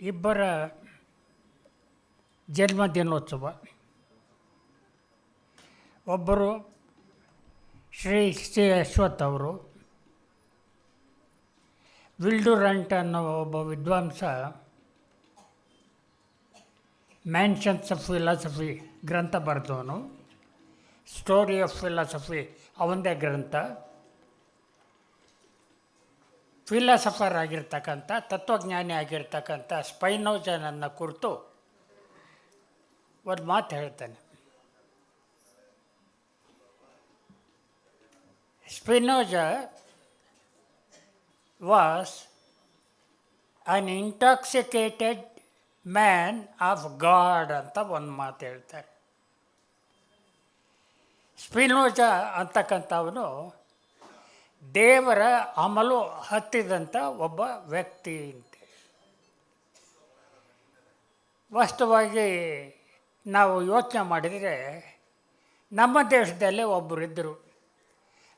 ಇಬ್ಬರ ಜನ್ಮದಿನೋತ್ಸವ ಒಬ್ಬರು ಶ್ರೀ ಶ್ರೀ ಅಶ್ವಥ್ ಅವರು. ವಿಲ್ಡುರಂಟ್ ಅನ್ನೋ ಒಬ್ಬ ವಿದ್ವಾಂಸ ಮ್ಯಾನ್ಷನ್ಸ್ ಆಫ್ ಫಿಲಾಸಫಿ ಗ್ರಂಥ ಬರೆದವನು. ಸ್ಟೋರಿ ಆಫ್ ಫಿಲಾಸಫಿ, ಅವಂದೇ ಗ್ರಂಥ. ಫಿಲಾಸಫರ್ ಆಗಿರ್ತಕ್ಕಂಥ, ತತ್ವಜ್ಞಾನಿ ಆಗಿರ್ತಕ್ಕಂಥ ಸ್ಪೈನೋಜನನ್ನು ಕುರಿತು ಒಂದು ಮಾತು ಹೇಳ್ತಾನೆ. Spinoza was an intoxicated man of God ಅಂತ ಒಂದು ಮಾತು ಹೇಳ್ತಾರೆ. ಸ್ಪಿನೋಜ ಅಂತಕ್ಕಂಥವನು ದೇವರ ಅಮಲು ಹತ್ತಿದಂಥ ಒಬ್ಬ ವ್ಯಕ್ತಿ ಅಂತೆ. ನಾವು ಯೋಚನೆ ಮಾಡಿದರೆ ನಮ್ಮ ದೇಶದಲ್ಲೇ ಒಬ್ಬರು ಇದ್ದರು.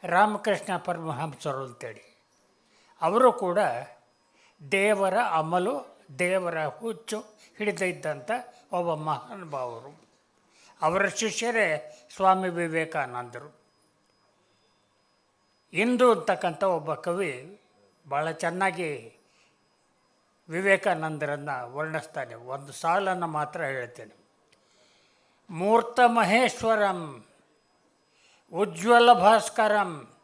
ರಾಮಕೃಷ್ಣ ಪರಮಹಂಸರು ಅಂತೇಳಿ. ಅವರು ಕೂಡ ದೇವರ ಅಮಲು, ದೇವರ ಹುಚ್ಚು ಹಿಡಿದಿದ್ದಂಥ ಒಬ್ಬ ಮಹಾನುಭಾವರು ಅವರ ಶಿಷ್ಯರೇ ಸ್ವಾಮಿ ವಿವೇಕಾನಂದರು. ಇಂದು ಅಂತಕ್ಕಂಥ ಒಬ್ಬ ಕವಿ ಭಾಳ ಚೆನ್ನಾಗಿ ವಿವೇಕಾನಂದರನ್ನು ವರ್ಣಿಸ್ತಾನೆ. ಒಂದು ಸಾಲನ್ನು ಮಾತ್ರ ಹೇಳ್ತೇನೆ. ಮೂರ್ತ ಮಹೇಶ್ವರಂ, ಉಜ್ವಲ ಭಾಸ್ಕರಂ,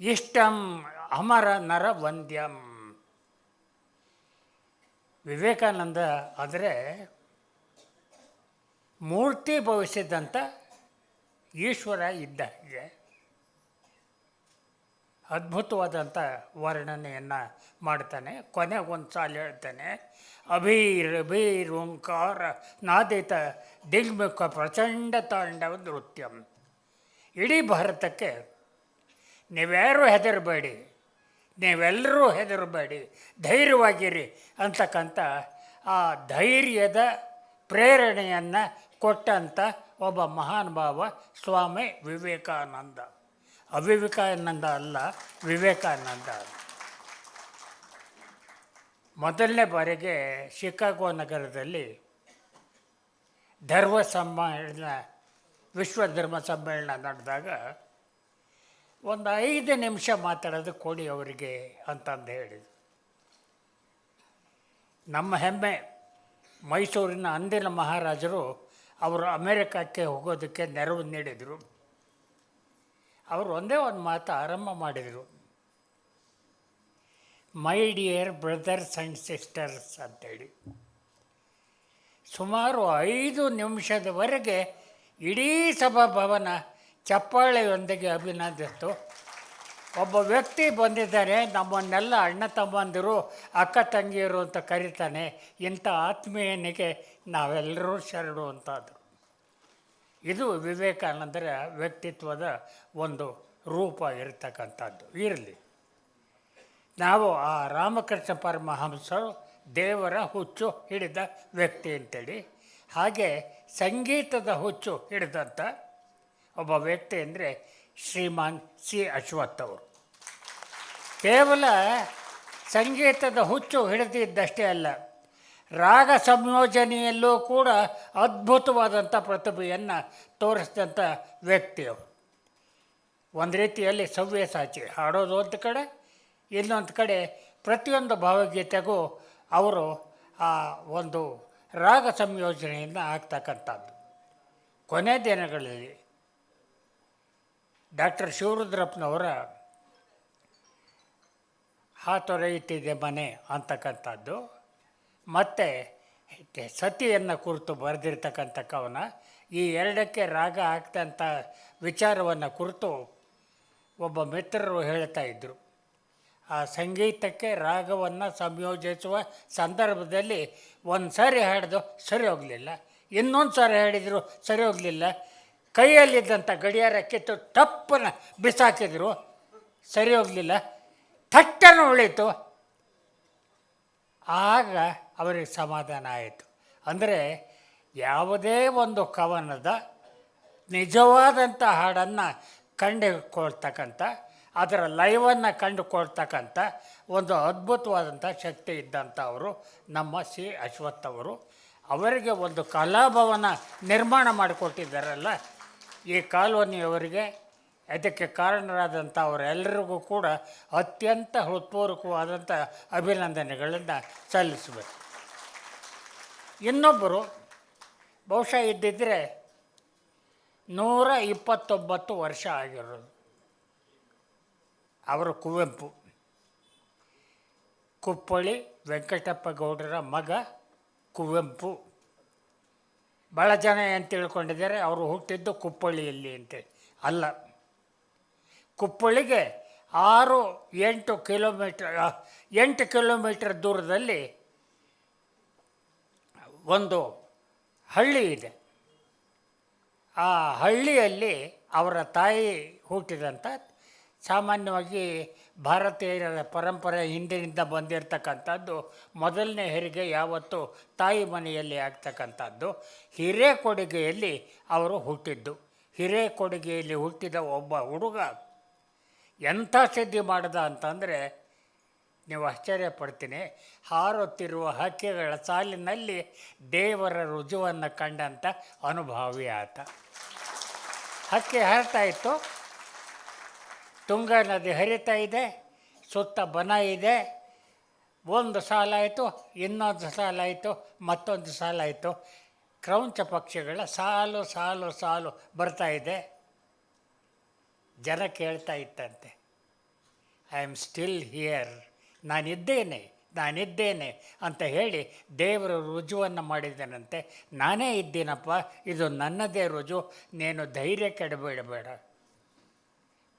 ಇಷ್ಟಂ ಅಮರ ನರ ವಂದ್ಯಂ. ವಿವೇಕಾನಂದ ಆದರೆ ಮೂರ್ತಿ ಭವಿಸಿದಂಥ ಈಶ್ವರ ಇದ್ದ ಅದ್ಭುತವಾದಂಥ ವರ್ಣನೆಯನ್ನು ಮಾಡ್ತಾನೆ. ಕೊನೆಗೆ ಒಂದು ಸಾಲು ಹೇಳ್ತಾನೆ, ಅಭೀರ್ ಅಭೀರ್ ಓಂಕಾರ ನಾದಿತ ದಿಗ್ಮುಖ ಪ್ರಚಂಡ ತಾಂಡವ ನೃತ್ಯಂ. ಇಡೀ ಭಾರತಕ್ಕೆ ನೀವ್ಯಾರೂ ಹೆದರಬೇಡಿ ನೀವೆಲ್ಲರೂ ಹೆದರಬೇಡಿ, ಧೈರ್ಯವಾಗಿರಿ ಅಂತಕ್ಕಂಥ ಆ ಧೈರ್ಯದ ಪ್ರೇರಣೆಯನ್ನು ಕೊಟ್ಟಂಥ ಒಬ್ಬ ಮಹಾನುಭಾವ ಸ್ವಾಮಿ ವಿವೇಕಾನಂದ. ಅವಿವೇಕಾನಂದ ಅಲ್ಲ ವಿವೇಕಾನಂದ ಮೊದಲನೇ ಬಾರಿಗೆ ಶಿಕಾಗೋ ನಗರದಲ್ಲಿ ಧರ್ಮ ಸಮ್ಮೇಳನ, ವಿಶ್ವ ಧರ್ಮ ಸಮ್ಮೇಳನ ನಡೆದಾಗ ಒಂದು ಐದು ನಿಮಿಷ ಮಾತಾಡೋದು ಕೊಡಿ ಅವರಿಗೆ ಅಂತಂದು ಹೇಳಿದ್ರು. ನಮ್ಮ ಹೆಮ್ಮೆ, ಮೈಸೂರಿನ ಅಂದಿನ ಮಹಾರಾಜರು ಅವರು ಅಮೇರಿಕಕ್ಕೆ ಹೋಗೋದಕ್ಕೆ ನೆರವು ನೀಡಿದರು. ಅವರು ಒಂದೇ ಒಂದು ಮಾತು ಆರಂಭ ಮಾಡಿದರು. My dear brothers and sisters ಅಂತೇಳಿ. ಸುಮಾರು ಐದು ನಿಮಿಷದವರೆಗೆ ಇಡೀ ಸಭಾಭವನ ಚಪ್ಪಾಳೆಯೊಂದಿಗೆ ಅಭಿನಂದಿಸ್ತು. ಒಬ್ಬ ವ್ಯಕ್ತಿ ಬಂದಿದ್ದಾರೆ, ನಮ್ಮನ್ನೆಲ್ಲ ಅಣ್ಣ ತಮ್ಮಂದಿರು, ಅಕ್ಕ ತಂಗಿಯರು ಅಂತ ಕರೀತಾನೆ, ಇಂಥ ಆತ್ಮೀಯನಿಗೆ ನಾವೆಲ್ಲರೂ ಶರಣು ಅಂತಂದರು. ಇದು ವಿವೇಕಾನಂದರ ವ್ಯಕ್ತಿತ್ವದ ಒಂದು ರೂಪ ಇರತಕ್ಕಂಥದ್ದು. ಇರಲಿ. ನಾವು ಆ ರಾಮಕೃಷ್ಣ ಪರಮಹಂಸರು ದೇವರ ಹುಚ್ಚು ಹಿಡಿದ ವ್ಯಕ್ತಿ ಅಂತೇಳಿ, ಹಾಗೆ ಸಂಗೀತದ ಹುಚ್ಚು ಹಿಡಿದಂಥ ಒಬ್ಬ ವ್ಯಕ್ತಿ ಅಂದರೆ ಶ್ರೀಮಾನ್ ಸಿ ಅಶ್ವಥ್ ಅವರು. ಕೇವಲ ಸಂಗೀತದ ಹುಚ್ಚು ಹಿಡಿದಿದ್ದಷ್ಟೇ ಅಲ್ಲ ರಾಗ ಸಂಯೋಜನೆಯಲ್ಲೂ ಕೂಡ ಅದ್ಭುತವಾದಂಥ ಪ್ರತಿಭೆಯನ್ನು ತೋರಿಸಿದಂಥ ವ್ಯಕ್ತಿ ಅವರು. ಒಂದು ರೀತಿಯಲ್ಲಿ ಸವ್ಯಸಾಚಿ ಹಾಡೋದು ಒಂದು ಕಡೆ, ಇನ್ನೊಂದು ಕಡೆ ಪ್ರತಿಯೊಂದು ಭಾವಗೀತೆಗೂ ಅವರು ಆ ಒಂದು ರಾಗ ಸಂಯೋಜನೆಯನ್ನು ಆಗ್ತಕ್ಕಂಥದ್ದು. ಕೊನೆ ದಿನಗಳಲ್ಲಿ ಡಾಕ್ಟರ್ ಶಿವರುದ್ರಪ್ಪನವರ ಹಾತೊರೆಯುತ್ತಿದೆ ಮನೆ ಅಂತಕ್ಕಂಥದ್ದು. ಮತ್ತು ಸತಿಯನ್ನು ಕುರಿತು ಬರೆದಿರ್ತಕ್ಕಂಥ ಕವನ ಈ ಎರಡಕ್ಕೆ ರಾಗ ಆಗ್ತಂಥ ವಿಚಾರವನ್ನು ಕುರಿತು ಒಬ್ಬ ಮಿತ್ರರು ಹೇಳ್ತಾ ಇದ್ದರು ಆ ಸಂಗೀತಕ್ಕೆ ರಾಗವನ್ನು ಸಂಯೋಜಿಸುವ ಸಂದರ್ಭದಲ್ಲಿ ಒಂದು ಸಾರಿ ಹಾಡಿದು ಸರಿ ಹೋಗಲಿಲ್ಲ. ಇನ್ನೊಂದು ಸಾರಿ ಹಾಡಿದರು ಸರಿ ಹೋಗಲಿಲ್ಲ. ಕೈಯಲ್ಲಿದ್ದಂಥ ಗಡಿಯಾರ ಕಿತ್ತು ಟಪ್ಪನ ಬಿಸಾಕಿದ್ರು, ಸರಿ ಹೋಗಲಿಲ್ಲ. ಥಟ್ಟನ ಉಳಿತು. ಆಗ ಅವರಿಗೆ ಸಮಾಧಾನ ಆಯಿತು. ಅಂದರೆ ಯಾವುದೇ ಒಂದು ಕವನದ ನಿಜವಾದಂಥ ಹಾಡನ್ನು ಕಂಡುಕೊಳ್ತಕ್ಕಂಥ, ಅದರ ಲೈವನ್ನು ಕಂಡುಕೊಳ್ತಕ್ಕಂಥ ಒಂದು ಅದ್ಭುತವಾದಂಥ ಶಕ್ತಿ ಇದ್ದಂಥ ಅವರು ನಮ್ಮ ಸಿ ಅಶ್ವಥ್ ಅವರು. ಅವರಿಗೆ ಒಂದು ಕಲಾಭವನ ನಿರ್ಮಾಣ ಮಾಡಿಕೊಟ್ಟಿದ್ದಾರಲ್ಲ, ಈ ಕಾಲೋನಿಯವರಿಗೆ. ಅದಕ್ಕೆ ಕಾರಣರಾದಂಥ ಅವರೆಲ್ಲರಿಗೂ ಕೂಡ ಅತ್ಯಂತ ಹೃತ್ಪೂರ್ವಕವಾದಂಥ ಅಭಿನಂದನೆಗಳನ್ನು ಸಲ್ಲಿಸಬೇಕು. ಇನ್ನೊಬ್ಬರು ಬಹುಶಃ ಇದ್ದಿದ್ದರೆ ನೂರ ಇಪ್ಪತ್ತೊಂಬತ್ತು ವರ್ಷ ಆಗಿರೋದು. ಅವರು ಕುವೆಂಪು. ಕುಪ್ಪಳ್ಳಿ ವೆಂಕಟಪ್ಪ ಗೌಡರ ಮಗ ಕುವೆಂಪು. ಭಾಳ ಜನ ಏನು ತಿಳ್ಕೊಂಡಿದ್ದಾರೆ, ಅವರು ಹುಟ್ಟಿದ್ದು ಕುಪ್ಪಳ್ಳಿಯಲ್ಲಿ ಅಂತೇಳಿ ಅಲ್ಲ, ಕುಪ್ಪಳ್ಳಿಗೆ ಆರು ಎಂಟು ಕಿಲೋಮೀಟ್ರ್ ಎಂಟು ಕಿಲೋಮೀಟ್ರ್ ದೂರದಲ್ಲಿ ಒಂದು ಹಳ್ಳಿ ಇದೆ. ಆ ಹಳ್ಳಿಯಲ್ಲಿ ಅವರ ತಾಯಿ ಹುಟ್ಟಿದಂಥ ಸಾಮಾನ್ಯವಾಗಿ ಭಾರತೀಯರ ಪರಂಪರೆ ಹಿಂದಿನಿಂದ ಬಂದಿರತಕ್ಕಂಥದ್ದು ಮೊದಲನೇ ಹೆರಿಗೆ ಯಾವತ್ತು ತಾಯಿ ಮನೆಯಲ್ಲಿ ಆಗ್ತಕ್ಕಂಥದ್ದು. ಹಿರೇಕೊಡುಗೆಯಲ್ಲಿ ಅವರು ಹುಟ್ಟಿದ್ದು. ಹಿರೇಕೊಡುಗೆಯಲ್ಲಿ ಹುಟ್ಟಿದ ಒಬ್ಬ ಹುಡುಗ ಎಂಥ ಸಿದ್ಧಿ ಮಾಡಿದ ಅಂತಂದರೆ ನೀವು ಆಶ್ಚರ್ಯ ಪಡ್ತೀನಿ. ಹಾರುತ್ತಿರುವ ಹಕ್ಕಿಗಳ ಸಾಲಿನಲ್ಲಿ ದೇವರ ರುಜುವನ್ನು ಕಂಡಂಥ ಅನುಭವಿ ಆತ. ಹಕ್ಕಿ ಹಾರ್ತಾ ಇತ್ತು. ತುಂಗಾ ನದಿ ಹರಿತಾ ಇದೆ, ಸುತ್ತ ಬನ ಇದೆ. ಒಂದು ಸಾಲ ಆಯಿತು, ಇನ್ನೊಂದು ಸಾಲ ಆಯಿತು, ಮತ್ತೊಂದು ಸಾಲ ಆಯಿತು. ಕ್ರೌಂಚ ಪಕ್ಷಿಗಳ ಸಾಲು ಸಾಲು ಸಾಲು ಬರ್ತಾ ಇದೆ. ಜನ ಕೇಳ್ತಾ ಇತ್ತಂತೆ. ಐ ಆಮ್ ಸ್ಟಿಲ್ ಹಿಯರ್ ನಾನಿದ್ದೇನೆ ನಾನಿದ್ದೇನೆ ಅಂತ ಹೇಳಿ ದೇವರ ರುಜುವನ್ನು ಮಾಡಿದನಂತೆ, ನಾನೇ ಇದ್ದೀನಪ್ಪ, ಇದು ನನ್ನದೇ ರುಜು, ನೀನು ಧೈರ್ಯ ಕೆಡಬೇಡಬೇಡ.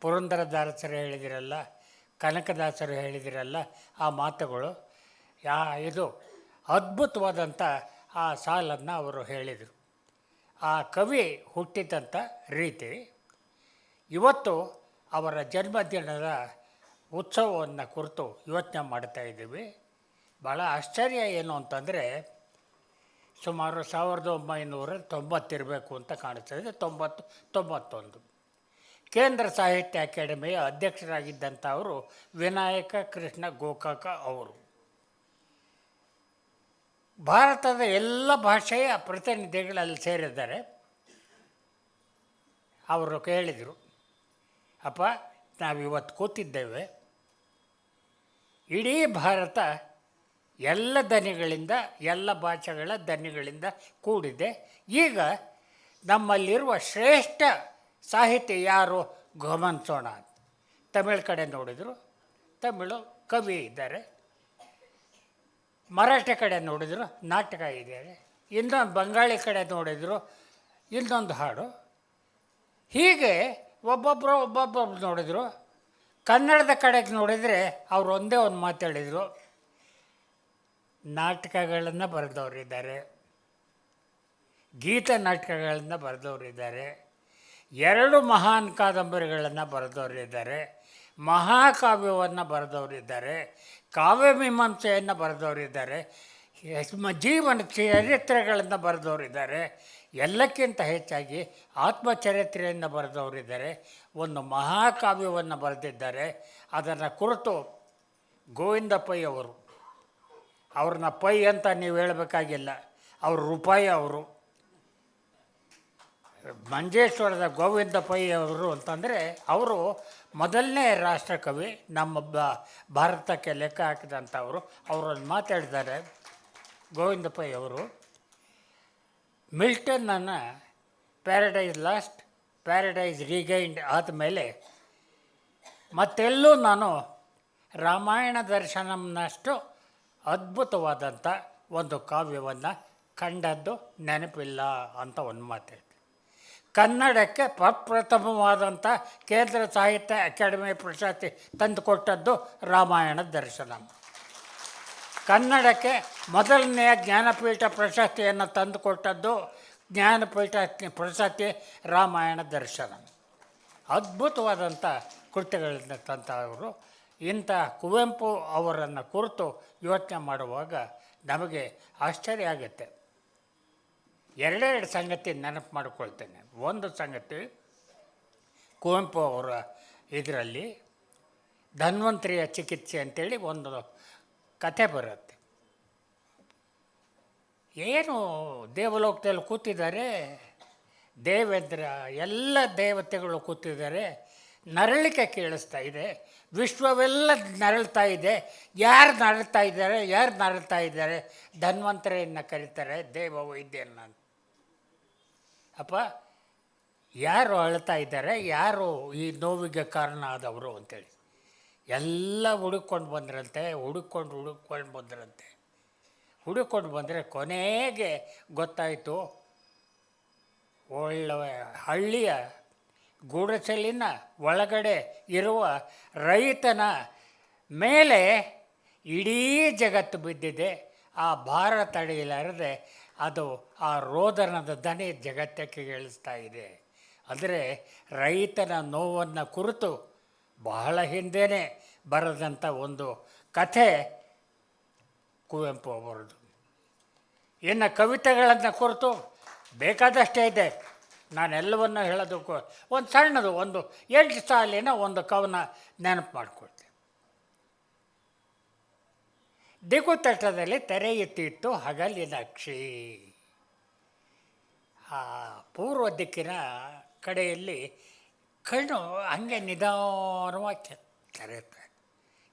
ಪುರಂದರದಾಸರು ಹೇಳಿದಿರಲ್ಲ, ಕನಕದಾಸರು ಹೇಳಿದಿರಲ್ಲ ಆ ಮಾತುಗಳು, ಯಾ, ಇದು ಅದ್ಭುತವಾದಂಥ ಆ ಸಾಲನ್ನು ಅವರು ಹೇಳಿದರು. ಆ ಕವಿ ಹುಟ್ಟಿದಂಥ ರೀತಿ, ಇವತ್ತು ಅವರ ಜನ್ಮದಿನದ ಉತ್ಸವವನ್ನು ಕುರಿತು ಯೋಚನೆ ಮಾಡ್ತಾ ಇದ್ದೀವಿ. ಭಾಳ ಆಶ್ಚರ್ಯ ಏನು ಅಂತಂದರೆ, ಸುಮಾರು ಸಾವಿರದ ಒಂಬೈನೂರ ತೊಂಬತ್ತಿರಬೇಕು ಅಂತ ಕಾಣಿಸ್ತದೆ ತೊಂಬತ್ತು, ತೊಂಬತ್ತೊಂದು. ಕೇಂದ್ರ ಸಾಹಿತ್ಯ ಅಕಾಡೆಮಿಯ ಅಧ್ಯಕ್ಷರಾಗಿದ್ದಂಥ ಅವರು ವಿನಾಯಕ ಕೃಷ್ಣ ಗೋಕಾಕ ಅವರು. ಭಾರತದ ಎಲ್ಲ ಭಾಷೆಯ ಪ್ರತಿನಿಧಿಗಳಲ್ಲಿ ಸೇರಿದ್ದಾರೆ. ಅವರು ಕೇಳಿದರು ಅಪ್ಪ, ನಾವಿವತ್ತು ಕೂತಿದ್ದೇವೆ. ಇಡೀ ಭಾರತ ಎಲ್ಲ ದನಿಗಳಿಂದ, ಎಲ್ಲ ಭಾಷೆಗಳ ದನಿಗಳಿಂದ ಕೂಡಿದೆ. ಈಗ ನಮ್ಮಲ್ಲಿರುವ ಶ್ರೇಷ್ಠ ಸಾಹಿತ್ಯ ಯಾರು? ಗಮನಿಸೋಣ ತಮಿಳು ಕಡೆ ನೋಡಿದರು, ತಮಿಳು ಕವಿ ಇದ್ದಾರೆ. ಮರಾಠಿ ಕಡೆ ನೋಡಿದರು, ನಾಟಕ ಇದ್ದಾರೆ. ಇನ್ನೊಂದು ಬಂಗಾಳಿ ಕಡೆ ನೋಡಿದರು, ಇನ್ನೊಂದು ಹಾಡು. ಹೀಗೆ ಒಬ್ಬೊಬ್ಬರು ಒಬ್ಬೊಬ್ಬರು ನೋಡಿದರು. ಕನ್ನಡದ ಕಡೆಗೆ ನೋಡಿದರೆ ಅವ್ರು ಒಂದೇ ಒಂದು ಮಾತು ಹೇಳಿದರು. ನಾಟಕಗಳನ್ನು ಬರೆದವರಿದ್ದಾರೆ ಗೀತ ನಾಟಕಗಳನ್ನು ಬರೆದವರಿದ್ದಾರೆ ಎರಡು ಮಹಾನ್ ಕಾದಂಬರಿಗಳನ್ನು ಬರೆದವರಿದ್ದಾರೆ ಮಹಾಕಾವ್ಯವನ್ನು ಬರೆದವರಿದ್ದಾರೆ ಕಾವ್ಯಮೀಮಾಂಸೆಯನ್ನು ಬರೆದವರಿದ್ದಾರೆ ಜೀವನ ಚರಿತ್ರೆಗಳನ್ನು ಬರೆದವರಿದ್ದಾರೆ ಎಲ್ಲಕ್ಕಿಂತ ಹೆಚ್ಚಾಗಿ ಆತ್ಮಚರಿತ್ರೆಯನ್ನು ಬರೆದವರಿದ್ದಾರೆ ಒಂದು ಮಹಾಕಾವ್ಯವನ್ನು ಬರೆದಿದ್ದಾರೆ. ಅದನ್ನು ಕುರಿತು ಗೋವಿಂದ ಪೈ ಅವರು, ಅವ್ರನ್ನ ಪೈ ಅಂತ ನೀವು ಹೇಳಬೇಕಾಗಿಲ್ಲ, ಅವರು ರೂಪಾಯಿ ಅವರು, ಮಂಜೇಶ್ವರದ ಗೋವಿಂದ ಪೈ ಅವರು ಅಂತಂದರೆ ಅವರು ಮೊದಲನೇ ರಾಷ್ಟ್ರಕವಿ, ನಮ್ಮ ಬ ಭಾರತಕ್ಕೆ ಲೆಕ್ಕ ಹಾಕಿದಂಥವರು. ಅವರನ್ನು ಮಾತಾಡಿದ್ದಾರೆ ಗೋವಿಂದ ಪೈ ಅವರು. ಮಿಲ್ಟನ್ನನ್ನು ಪ್ಯಾರಡೈಸ್ ಲಾಸ್ಟ್ ಪ್ಯಾರಡೈಸ್ ರೀಗೈಂಡ್ ಆದಮೇಲೆ ಮತ್ತೆಲ್ಲೂ ನಾನು ರಾಮಾಯಣ ದರ್ಶನಂನಷ್ಟು ಅದ್ಭುತವಾದಂಥ ಒಂದು ಕಾವ್ಯವನ್ನು ಕಂಡದ್ದು ನೆನಪಿಲ್ಲ ಅಂತ ಒಂದು ಮಾತು ಕನ್ನಡಕ್ಕೆ ಪ್ರಪ್ರಥಮವಾದಂಥ ಕೇಂದ್ರ ಸಾಹಿತ್ಯ ಅಕಾಡೆಮಿ ಪ್ರಶಸ್ತಿ ತಂದುಕೊಟ್ಟದ್ದು ರಾಮಾಯಣ ದರ್ಶನ. ಕನ್ನಡಕ್ಕೆ ಮೊದಲನೆಯ ಜ್ಞಾನಪೀಠ ಪ್ರಶಸ್ತಿಯನ್ನು ತಂದುಕೊಟ್ಟದ್ದು ಜ್ಞಾನಪೀಠ ಪ್ರಶಸ್ತಿ ರಾಮಾಯಣ ದರ್ಶನ. ಅದ್ಭುತವಾದಂಥ ಕೃತಿಗಳಿಂದ ತಂತವರು ಇಂಥ ಕುವೆಂಪು ಅವರನ್ನು ಕುರಿತು ಯೋಚನೆ ಮಾಡುವಾಗ ನಮಗೆ ಆಶ್ಚರ್ಯ ಆಗುತ್ತೆ. ಎರಡೆರಡು ಸಂಗತಿ ನೆನಪು ಮಾಡಿಕೊಳ್ತೇನೆ. ಒಂದು ಸಂಗತಿ, ಕುವೆಂಪು ಅವರ ಇದರಲ್ಲಿ ಧನ್ವಂತರಿಯ ಚಿಕಿತ್ಸೆ ಅಂತೇಳಿ ಒಂದು ಕಥೆ ಬರುತ್ತೆ. ಏನು ದೇವಲೋಕದಲ್ಲಿ ಕೂತಿದ್ದಾರೆ, ದೇವೇಂದ್ರ, ಎಲ್ಲ ದೇವತೆಗಳು ಕೂತಿದ್ದಾರೆ, ನರಳಿಕೆ ಕೇಳಿಸ್ತಾ ಇದೆ, ವಿಶ್ವವೆಲ್ಲ ನರಳ್ತಾ ಇದೆ, ಯಾರು ನರಳ್ತಾ ಇದ್ದಾರೆ, ಯಾರು ನರಳ್ತಾ ಇದ್ದಾರೆ ಧನ್ವಂತರೆಯನ್ನು ಕರೀತಾರೆ ದೇವ ವೈದ್ಯನ. ಅಪ್ಪ, ಯಾರು ಅಳ್ತಾ ಇದ್ದಾರೆ, ಯಾರು ಈ ನೋವಿಗೆ ಕಾರಣ ಆದವರು ಅಂತೇಳಿ ಎಲ್ಲ ಹುಡುಕೊಂಡು ಬಂದ್ರಂತೆ ಹುಡುಕೊಂಡು ಹುಡುಕೊಂಡು ಬಂದ್ರಂತೆ ಹುಡುಕೊಂಡು ಬಂದರೆ ಕೊನೆಗೆ ಗೊತ್ತಾಯಿತು ಒಳ್ಳೆ ಹಳ್ಳಿಯ ಗೂಡಚಲಿನ ಒಳಗಡೆ ಇರುವ ರೈತನ ಮೇಲೆ ಇಡೀ ಜಗತ್ತು ಬಿದ್ದಿದೆ. ಆ ಭಾರ ತಡೆಯಲಾರದೆ ಅದು ಆ ರೋದನದ ದನಿ ಜಗತ್ತಕ್ಕೆ ಕೇಳಿಸ್ತಾ ಇದೆ. ಅಂದರೆ ರೈತನ ನೋವನ್ನು ಕುರಿತು ಬಹಳ ಹಿಂದೆಯೇ ಬರೆದಂಥ ಒಂದು ಕಥೆ ಕುವೆಂಪು ಅವರದು. ಏನು ಕವಿತೆಗಳನ್ನು ಕುರಿತು ಬೇಕಾದಷ್ಟೇ ಇದೆ. ನಾನೆಲ್ಲವನ್ನು ಹೇಳೋದಕ್ಕೂ ಒಂದು ಸಣ್ಣದು, ಒಂದು ಎಂಟು ಸಾಲಿನ ಒಂದು ಕವನ ನೆನಪು ಮಾಡಿಕೊಳ್ತೆ ದಿಗುತಟದಲ್ಲಿ ತೆರೆ ಎತ್ತಿತ್ತು ಹಗಲಿನ ಅಕ್ಷಿ ಆ ಪೂರ್ವ ದಿಕ್ಕಿನ ಕಡೆಯಲ್ಲಿ ಕಣ್ಣು ಹಂಗೆ ನಿಧಾನವಾಗಿ ತೆರೆಯುತ್ತೆ.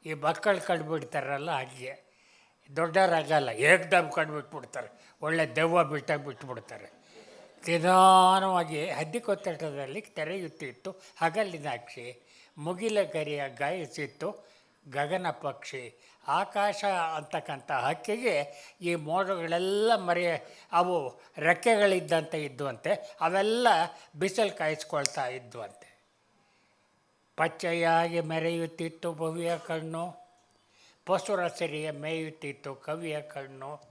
ಈ ಮಕ್ಕಳು ಕಂಡು ಬಿಡ್ತಾರಲ್ಲ ಹಾಗೆ. ದೊಡ್ಡವರಾಗಲ್ಲ, ಏಕ್ದಮ್ ಕಂಡು ಬಿಟ್ಬಿಡ್ತಾರೆ ಒಳ್ಳೆ ದೆವ್ವ ಬಿಟ್ಟಾಗಿ ಬಿಟ್ಬಿಡ್ತಾರೆ. ನಿಧಾನವಾಗಿ ಹದ್ದಿಕೊತ್ತಟದಲ್ಲಿ ತೆರೆಯುತ್ತಿತ್ತು ಹಗಲಿನಾಕ್ಷಿ ಮುಗಿಲ ಗರಿಯ ಗಾಯಿಸಿತ್ತು, ಗಗನ ಪಕ್ಷಿ, ಆಕಾಶ ಅಂತಕ್ಕಂಥ ಹಕ್ಕಿಗೆ ಈ ಮೋಡಗಳೆಲ್ಲ ಮರೆಯ, ಅವು ರೆಕ್ಕೆಗಳಿದ್ದಂತೆ ಇದ್ದುವಂತೆ, ಅವೆಲ್ಲ ಬಿಸಿಲು ಕಾಯಿಸ್ಕೊಳ್ತಾ ಇದ್ದುವಂತೆ. ಪಚ್ಚೆಯಾಗಿ ಮೆರೆಯುತ್ತಿತ್ತು ಭವ್ಯ ಕಣ್ಣು. ಪಸುರ ಸಿರಿಯ ಮೇಯುತ್ತಿತ್ತು ಕವಿಯ ಕಣ್ಣು.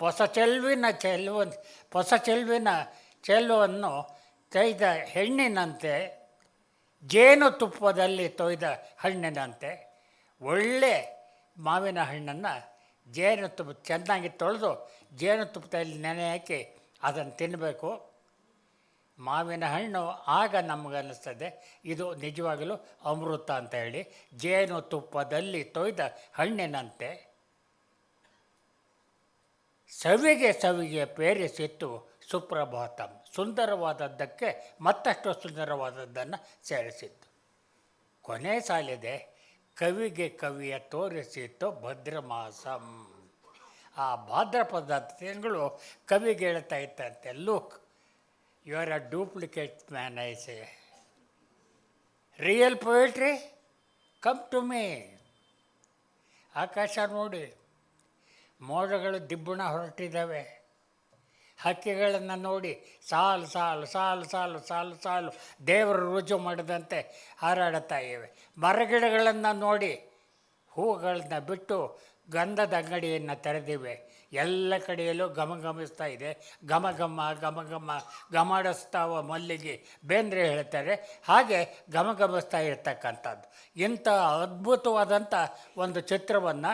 ಹೊಸ ಚೆಲುವಿನ ಚೆಲುವ ಹೊಸ ಚೆಲುವಿನ ಚೆಲುವನ್ನು ತೊಯ್ದ ಹೆಣ್ಣಿನಂತೆ, ಜೇನು ತುಪ್ಪದಲ್ಲಿ ತೊಯ್ದ ಹಣ್ಣಿನಂತೆ. ಒಳ್ಳೆ ಮಾವಿನ ಹಣ್ಣನ್ನು ಜೇನುತುಪ್ಪ ಚೆನ್ನಾಗಿ ತೊಳೆದು ಜೇನುತುಪ್ಪದಲ್ಲಿ ನೆನೆ ಹಾಕಿ ಅದನ್ನು ತಿನ್ನಬೇಕು. ಮಾವಿನ ಹಣ್ಣು ಆಗ ನಮಗನ್ನಿಸ್ತದೆ, ಇದು ನಿಜವಾಗಲೂ ಅಮೃತ ಅಂತ ಹೇಳಿ. ಜೇನು ತುಪ್ಪದಲ್ಲಿ ತೊಯ್ದ ಹಣ್ಣಿನಂತೆ ಸವಿಗೆ ಸವಿಗೆ ಪೇರಿಸಿತ್ತು ಸುಪ್ರಭಾತಂ. ಸುಂದರವಾದದ್ದಕ್ಕೆ ಮತ್ತಷ್ಟು ಸುಂದರವಾದದ್ದನ್ನು ಸೇರಿಸಿತ್ತು. ಕೊನೆ ಸಾಲಿದೆ, ಕವಿಗೆ ಕವಿಯ ತೋರಿಸಿತ್ತು ಭದ್ರಮಾಸಂ. ಆ ಭಾದ್ರಪದ ತಿಂಗಳು ಕವಿಗೆ ಹೇಳ್ತಾ ಇತ್ತಂತೆ look you are a duplicate man I say real poetry come to me ಆಕಾಶ ನೋಡಿ. ಮೋಡಗಳು ದಿಬ್ಬಣ ಹೊರಟಿದ್ದಾವೆ. ಹಕ್ಕಿಗಳನ್ನು ನೋಡಿ. ಸಾಲು ಸಾಲು ಸಾಲು ಸಾಲು ಸಾಲು ಸಾಲು ದೇವರು ರುಜು ಮಾಡಿದಂತೆ ಹಾರಾಡುತ್ತಾ ಇವೆ. ಮರಗಿಡಗಳನ್ನು ನೋಡಿ. ಹೂವುಗಳನ್ನ ಬಿಟ್ಟು ಗಂಧದ ಅಂಗಡಿಯನ್ನು ತೆರೆದಿವೆ. ಎಲ್ಲ ಕಡೆಯಲ್ಲೂ ಘಮ ಘಮಿಸ್ತಾ ಇದೆ. ಘಮ ಘಮ ಘಮ ಘಮ, ಘಮಾಡಿಸ್ತಾವ ಮಲ್ಲಿಗೆ. ಬೇಂದ್ರೆ ಹೇಳ್ತಾರೆ, ಹಾಗೆ ಘಮ ಗಮಿಸ್ತಾ ಇರ್ತಕ್ಕಂಥದ್ದು. ಇಂಥ ಅದ್ಭುತವಾದಂಥ ಒಂದು ಚಿತ್ರವನ್ನು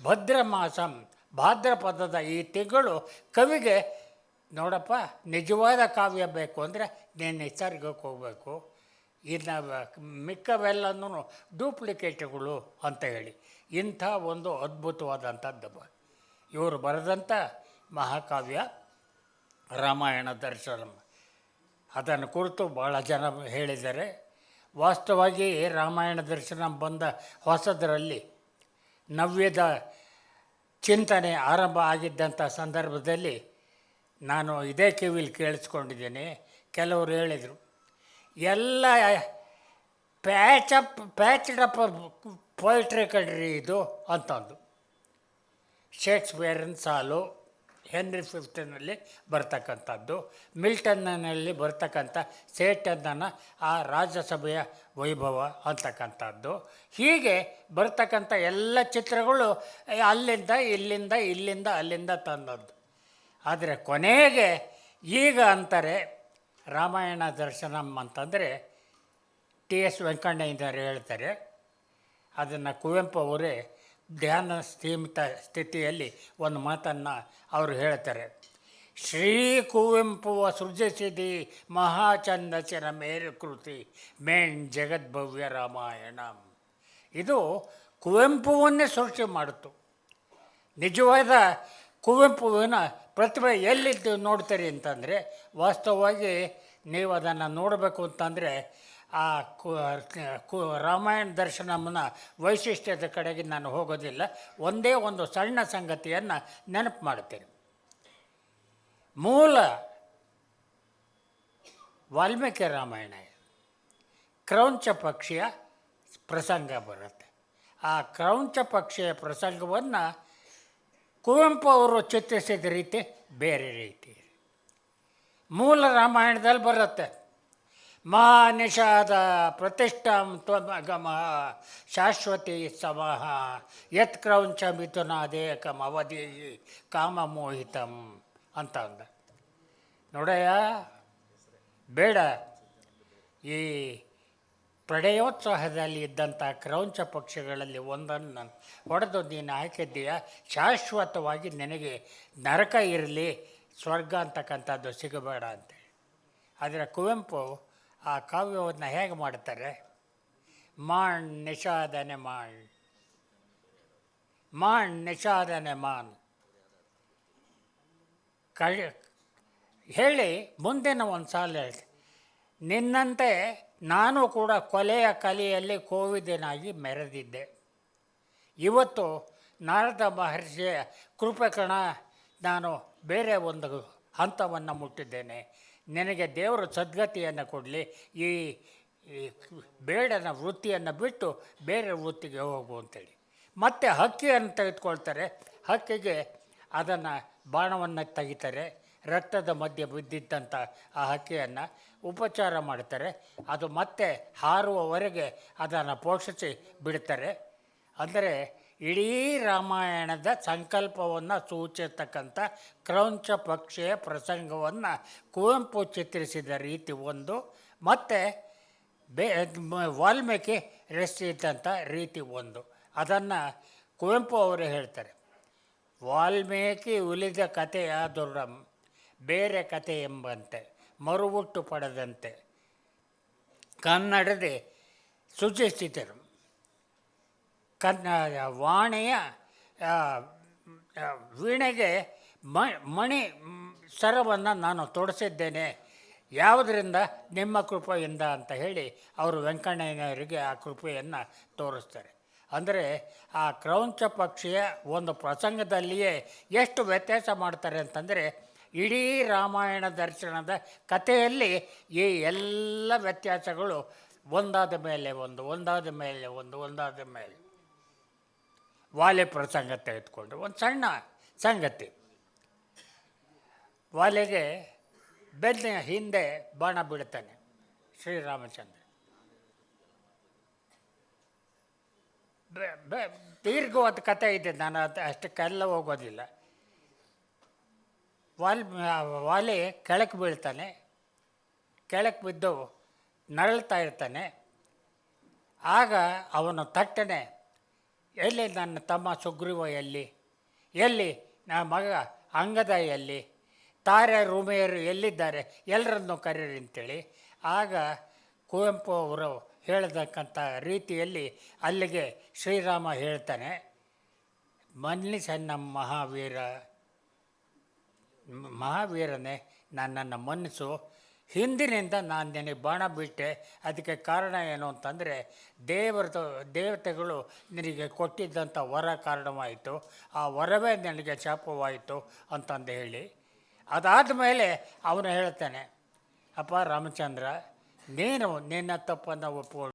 ಭದ್ರಮಾಸಂ, ಭಾದ್ರಪದದ ಈ ತಿಂಗಳು ಕವಿಗೆ, ನೋಡಪ್ಪ, ನಿಜವಾದ ಕಾವ್ಯ ಬೇಕು ಅಂದರೆ ನೀನು ನಿಸರ್ಗಕ್ಕೆ ಹೋಗಬೇಕು. ಇನ್ನು ಮಿಕ್ಕವೆಲ್ಲನೂ ಡೂಪ್ಲಿಕೇಟ್ಗಳು ಅಂತ ಹೇಳಿ. ಇಂಥ ಒಂದು ಅದ್ಭುತವಾದಂಥದ್ದು ಇವರು ಬರೆದಂಥ ಮಹಾಕಾವ್ಯ ರಾಮಾಯಣ ದರ್ಶನಂ. ಅದನ್ನು ಕುರಿತು ಭಾಳ ಜನ ಹೇಳಿದ್ದಾರೆ. ವಾಸ್ತವವಾಗಿ ರಾಮಾಯಣ ದರ್ಶನ ಬಂದ ಹೊಸದರಲ್ಲಿ ನವ್ಯದ ಚಿಂತನೆ ಆರಂಭ ಆಗಿದ್ದಂಥ ಸಂದರ್ಭದಲ್ಲಿ ನಾನು ಇದೇ ಕಿವಿಲಿ ಕೇಳಿಸ್ಕೊಂಡಿದ್ದೀನಿ. ಕೆಲವರು ಹೇಳಿದರು, ಎಲ್ಲ ಪ್ಯಾಚಪ್ ಪ್ಯಾಚ್ಡಪ್ ಪೊಯಿಟ್ರಿ ಕಡ್ರಿ ಇದು ಅಂತಂದು. ಶೇಕ್ಸ್ಪಿಯರನ್ ಸಾಲು ಹೆನ್ರಿ ಫಿಫ್ತನಲ್ಲಿ ಬರ್ತಕ್ಕಂಥದ್ದು. ಮಿಲ್ಟನ್ನಲ್ಲಿ ಬರ್ತಕ್ಕಂಥ ಸೇಟನ್ನ ಆ ರಾಜ್ಯಸಭೆಯ ವೈಭವ ಅಂತಕ್ಕಂಥದ್ದು. ಹೀಗೆ ಬರ್ತಕ್ಕಂಥ ಎಲ್ಲ ಚಿತ್ರಗಳು ಅಲ್ಲಿಂದ, ಇಲ್ಲಿಂದ ಇಲ್ಲಿಂದ, ಅಲ್ಲಿಂದ ತಂದದ್ದು. ಆದರೆ ಕೊನೆಗೆ ಈಗ ಅಂತಾರೆ ರಾಮಾಯಣ ದರ್ಶನಂ ಅಂತಂದರೆ ಟಿ ಎಸ್ ವೆಂಕಣ್ಣಯ್ಯನವರು ಹೇಳ್ತಾರೆ ಅದನ್ನು ಕುವೆಂಪು ಅವರೇ ಧ್ಯಾನ ಸ್ಥೀಮಿತ ಸ್ಥಿತಿಯಲ್ಲಿ ಒಂದು ಮಾತನ್ನು ಅವರು ಹೇಳ್ತಾರೆ. ಶ್ರೀ ಕುವೆಂಪುವ ಸೃಜಿಸಿದಿ ಮಹಾಚಂದಸಿನ ಮೇರುಕೃತಿ ಮೇನ್ ಜಗದ್ಭವ್ಯ ರಾಮಾಯಣ. ಇದು ಕುವೆಂಪುವನ್ನೇ ಸೃಷ್ಟಿ ಮಾಡಿತು ನಿಜವಾದ ಕುವೆಂಪುವಿನ ಪ್ರತಿಭೆ ಎಲ್ಲಿದ್ದು ನೋಡ್ತೀರಿ ಅಂತಂದರೆ ವಾಸ್ತವವಾಗಿ ನೀವು ಅದನ್ನು ನೋಡಬೇಕು ಅಂತಂದರೆ ಆ ಕು ರಾಮಾಯಣ ದರ್ಶನಮ್ಮನ ವೈಶಿಷ್ಟ್ಯದ ಕಡೆಗೆ ನಾನು ಹೋಗೋದಿಲ್ಲ. ಒಂದೇ ಒಂದು ಸಣ್ಣ ಸಂಗತಿಯನ್ನು ನೆನಪು ಮಾಡ್ತೇನೆ ಮೂಲ ವಾಲ್ಮೀಕಿ ರಾಮಾಯಣ ಕ್ರೌಂಚ ಪಕ್ಷಿಯ ಪ್ರಸಂಗ ಬರುತ್ತೆ. ಆ ಕ್ರೌಂಚ ಪಕ್ಷಿಯ ಪ್ರಸಂಗವನ್ನು ಕುವೆಂಪು ಅವರು ಚಿತ್ರಿಸಿದ ರೀತಿ ಬೇರೆ ರೀತಿ. ಮೂಲ ರಾಮಾಯಣದಲ್ಲಿ ಬರುತ್ತೆ. ಮಾ ನಿಷಾದ ಪ್ರತಿಷ್ಠಾಂ ತ್ವಮಗಮ ಶಾಶ್ವತಿ ಸಮಃ ಯತ್ ಕ್ರೌಂಚ ಮಿಥುನಾದೇಕಂ ಅವಧಿ ಕಾಮಮೋಹಿತಂ ಅಂತ ಅಂದ. ನೋಡಯ್ಯ, ಬೇಡ. ಈ ಪ್ರಣಯೋತ್ಸಾಹದಲ್ಲಿ ಇದ್ದಂಥ ಕ್ರೌಂಚ ಪಕ್ಷಿಗಳಲ್ಲಿ ಒಂದನ್ನು ಹೊಡೆದು ನೀನು ಹಾಕಿದ್ದೀಯ, ಶಾಶ್ವತವಾಗಿ ನಿನಗೆ ನರಕ ಇರಲಿ, ಸ್ವರ್ಗ ಅಂತಕ್ಕಂಥದ್ದು ಸಿಗಬೇಡ ಅಂತೇಳಿ. ಆದರೆ ಕುವೆಂಪು ಆ ಕಾವ್ಯವನ್ನು ಹೇಗೆ ಮಾಡ್ತಾರೆ? ಮಾಣ್ ನಿಷಾದನೆ ಮಾಣ್. ಮಾಣ್ ನಿಷಾದನೆ ಮಾನ್ ಕಳ್ ಹೇಳಿ ಮುಂದಿನ ಒಂದು ಸಾಲು ಹೇಳ್ತೆ. ನಿನ್ನಂತೆ ನಾನು ಕೂಡ ಕೊಲೆಯ ಕಲೆಯಲ್ಲಿ ಕೋವಿದನಾಗಿ ಮೆರೆದಿದ್ದೆ. ಇವತ್ತು ನಾರದ ಮಹರ್ಷಿಯ ಕೃಪಕಣ ನಾನು ಬೇರೆ ಒಂದು ಹಂತವನ್ನು ಮುಟ್ಟಿದ್ದೇನೆ. ನಿನಗೆ ದೇವರು ಸದ್ಗತಿಯನ್ನು ಕೊಡಲಿ. ಈ ಬೇಡನ ವೃತ್ತಿಯನ್ನು ಬಿಟ್ಟು ಬೇರೆ ವೃತ್ತಿಗೆ ಹೋಗು ಅಂತೇಳಿ. ಮತ್ತೆ ಹಕ್ಕಿಯನ್ನು ತೆಗೆದುಕೊಳ್ತಾರೆ. ಹಕ್ಕಿಗೆ ಅದನ್ನು ಬಾಣವನ್ನು ತೆಗಿತಾರೆ. ರಕ್ತದ ಮಧ್ಯೆ ಬಿದ್ದಿದ್ದಂಥ ಆ ಹಕ್ಕಿಯನ್ನು ಉಪಚಾರ ಮಾಡ್ತಾರೆ. ಅದು ಮತ್ತೆ ಹಾರುವವರೆಗೆ ಅದನ್ನು ಪೋಷಿಸಿ ಬಿಡ್ತಾರೆ. ಅಂದರೆ ಇಡೀ ರಾಮಾಯಣದ ಸಂಕಲ್ಪವನ್ನು ಸೂಚಿಸತಕ್ಕಂಥ ಕ್ರೌಂಚ ಪಕ್ಷಿಯ ಪ್ರಸಂಗವನ್ನು ಕುವೆಂಪು ಚಿತ್ರಿಸಿದ ರೀತಿ ಒಂದು, ಮತ್ತು ಬೇ, ವಾಲ್ಮೀಕಿ ರಚಿಸಿದಂಥ ರೀತಿ ಒಂದು. ಅದನ್ನು ಕುವೆಂಪು ಅವರು ಹೇಳ್ತಾರೆ, ವಾಲ್ಮೀಕಿ ಉಳಿದ ಕಥೆಯ ದುರ್ಡಂ ಬೇರೆ ಕತೆ ಎಂಬಂತೆ, ಮರುಹುಟ್ಟು ಪಡೆದಂತೆ. ಕನ್ನಡದೆ ಸೂಚಿಸಿದರು ಕನ್ನ ವಾಣೆಯ ವೀಣೆಗೆ ಮ, ಮಣಿ, ಸರವನ್ನು ನಾನು ತೊಡಸಿದ್ದೇನೆ ಯಾವುದರಿಂದ? ನಿಮ್ಮ ಕೃಪೆಯಿಂದ ಅಂತ ಹೇಳಿ ಅವರು ವೆಂಕಣ್ಣಯ್ಯನವರಿಗೆ ಆ ಕೃಪೆಯನ್ನು ತೋರಿಸ್ತಾರೆ. ಅಂದರೆ ಆ ಕ್ರೌಂಚ ಪಕ್ಷಿಯ ಒಂದು ಪ್ರಸಂಗದಲ್ಲಿಯೇ ಎಷ್ಟು ವ್ಯತ್ಯಾಸ ಮಾಡ್ತಾರೆ ಅಂತಂದರೆ, ಇಡೀ ರಾಮಾಯಣ ದರ್ಶನದ ಕಥೆಯಲ್ಲಿ ಈ ಎಲ್ಲ ವ್ಯತ್ಯಾಸಗಳು ಒಂದಾದ ಮೇಲೆ ಒಂದು, ಒಂದಾದ ಮೇಲೆ ಒಂದು, ಒಂದಾದ ಮೇಲೆ. ವಾಲೆ ಪ್ರಸಂಗ ತೆಗೆದುಕೊಂಡು ಒಂದು ಸಣ್ಣ ಸಂಗತಿ. ವಾಲೆಗೆ ಬೆನ್ನ ಹಿಂದೆ ಬಾಣ ಬಿಡ್ತಾನೆ ಶ್ರೀರಾಮಚಂದ್ರ. ದೀರ್ಘವಾದ ಕಥೆ ಇದೆ, ನಾನು ಅದು ಅಷ್ಟಕ್ಕೆಲ್ಲ ಹೋಗೋದಿಲ್ಲ. ವಾಲ್, ವಾಲೆ ಕೆಳಕ್ಕೆ ಬೀಳ್ತಾನೆ ಕೆಳಕ್ಕೆ ಬಿದ್ದು ನರಳ್ತಾ ಇರ್ತಾನೆ. ಆಗ ಅವನು ತಟ್ಟನೆ ಎಲ್ಲಿ ನನ್ನ ತಮ್ಮ ಸುಗ್ರೀವ ಎಲ್ಲಿ? ಎಲ್ಲಿ ನನ್ನ ಮಗ ಅಂಗದ ಎಲ್ಲಿ ತಾರೆ ರೂಮೆಯರು ಎಲ್ಲಿದ್ದಾರೆ? ಎಲ್ಲರನ್ನು ಕರೀರಿ ಅಂತೇಳಿ. ಆಗ ಕುವೆಂಪು ಅವರು ಹೇಳತಕ್ಕಂಥ ರೀತಿಯಲ್ಲಿ ಅಲ್ಲಿಗೆ ಶ್ರೀರಾಮ ಹೇಳ್ತಾನೆ ಮನ್ನಿಸನ್ನ ಮಹಾವೀರ ಮ್- ಮಹಾವೀರನೇ, ನನ್ನನ್ನು ಮನ್ನಿಸು. ಹಿಂದಿನಿಂದ ನಾನು ನಿನಗೆ ಬಾಣ ಬಿಟ್ಟೆ. ಅದಕ್ಕೆ ಕಾರಣ ಏನು ಅಂತಂದರೆ, ದೇವರದು, ದೇವತೆಗಳು ನಿನಗೆ ಕೊಟ್ಟಿದ್ದಂಥ ವರ ಕಾರಣವಾಯಿತು. ಆ ವರವೇ ನನಗೆ ಶಾಪವಾಯಿತು ಅಂತಂದು ಹೇಳಿ. ಅದಾದ ಮೇಲೆ ಅವನು ಹೇಳ್ತಾನೆ, ಅಪ್ಪ ರಾಮಚಂದ್ರ, ನೀನು ನಿನ್ನ ತಪ್ಪನ್ನು ಒಪ್ಪಿಕೊಂಡು